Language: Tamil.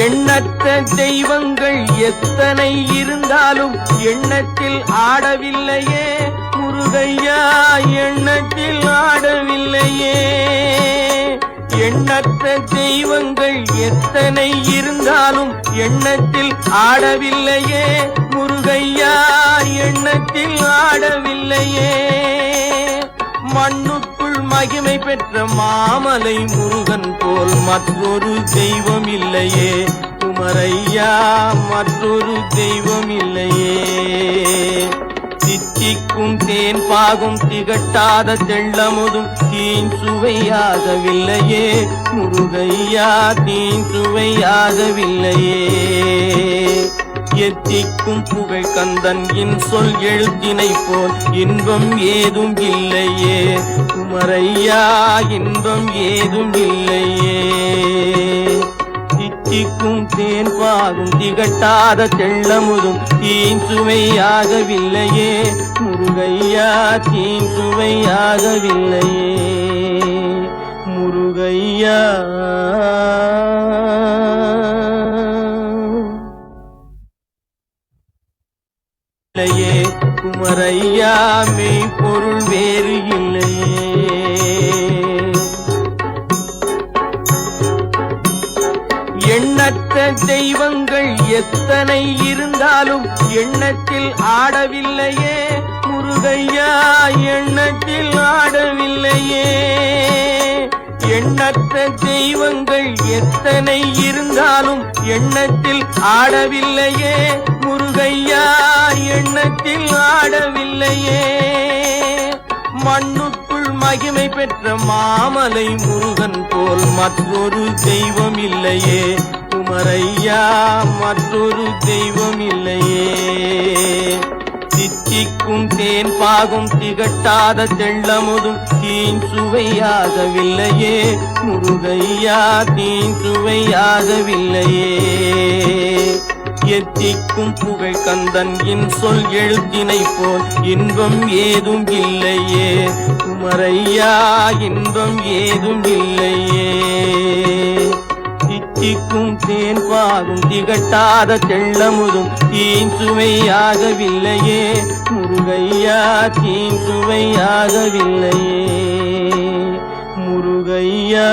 எண்ணற்ற தெய்வங்கள் எத்தனை இருந்தாலும் எண்ணத்தில் ஆடவில்லையே. முருகையா எண்ணத்தில் ஆடவில்லையே. எண்ணற்ற தெய்வங்கள் எத்தனை இருந்தாலும் எண்ணத்தில் ஆடவில்லையே. முருகையா எண்ணத்தில் ஆடவில்லையே. மண்ணுக்குள் மகிமை பெற்ற மாமலை முருகன் போல் மற்றொரு தெய்வம் இல்லையே குமரையா மற்றொரு தெய்வம் இல்லையே சித்திக்கும் தேன் பாகும் திகட்டாத தெள்ளமுதும் தீன் சுவையாகவில்லையே முருகையா தீன் சுவையாகவில்லையே எத்திக்கும் புகழ் கந்தன் இன் சொல் எழுத்தினை போல். இன்பம் ஏதும் இல்லையே. குமரையா இன்பம் ஏதும் இல்லையே. திக்கும் தேன் பாகும் திகட்டாத தெள்ளமுதும். தீன் சுவையாகவில்லையே. முருகையா தீன் சுவையாகவில்லையே. முருகையா. குமரையா மெய் பொருள் வேறு இல்லையே எண்ணற்ற தெய்வங்கள் எத்தனை இருந்தாலும் எண்ணத்தில் ஆடவில்லையே. முருகையா எண்ணத்தில் ஆடவில்லையே. எண்ணற்ற தெய்வங்கள் எத்தனை இருந்தாலும் எண்ணத்தில் ஆடவில்லையே முருகையா எண்ணத்தில் ஆடவில்லையே. மண்ணுக்குள் மகிமை பெற்ற மாமலை முருகன் போல் மற்றொரு தெய்வம் இல்லையே குமரையா மற்றொரு தெய்வம் இல்லையே தித்திக்கும் தேன் பாகும் திகட்டாத தெள்ளமுதும் தீன் சுவையாகவில்லையே முருகையா தீன் சுவையாகவில்லையே எத்திக்கும் புகழ் கந்தன் என் சொல் எழுத்தினை போல் இன்பம் ஏதும் இல்லையே. குமரையா இன்பம் ஏதும் இல்லையே. திக்கும் தேன் பாகும் திகட்டாத தெள்ளமுதும் தீன் சுவையாகவில்லையே. முருகையா தீன் சுவையாகவில்லையே. முருகையா.